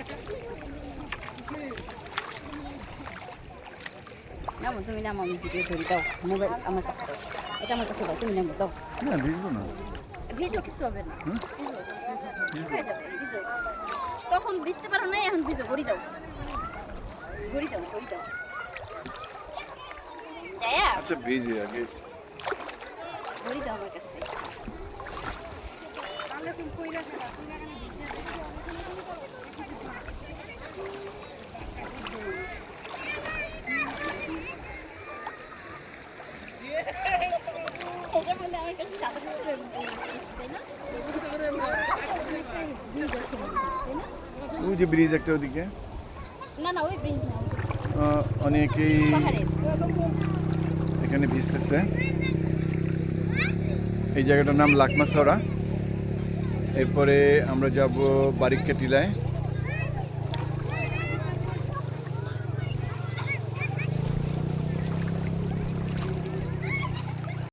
না নামো তুমি নামো আমি ভিডিও ধরি দাও মোবাইল আমার কাছে দাও। এটা আমার কাছে দাও তুমি নামো দাও। না ভিজবো না। ভিজো কিছু হবে না। তখন ভিজতে পারো না এখন ভিজো ঘুরি দাও। ঘুরি দাও ঘুরি দাও। যায়া। আচ্ছা ভিজে আগে। ঘুরি দাও আমার কাছে। তাহলে তুমি কইরা কইরা কেন ভিজে ওই যে ব্রিজ একটা ওদিকে। না না ওই ব্রিজ না। অনেকেই এখানে ভিজতেছে। এই জায়গাটার নাম লাকমাসরা এরপরে আমরা যাব বারিক্কা টিলায়।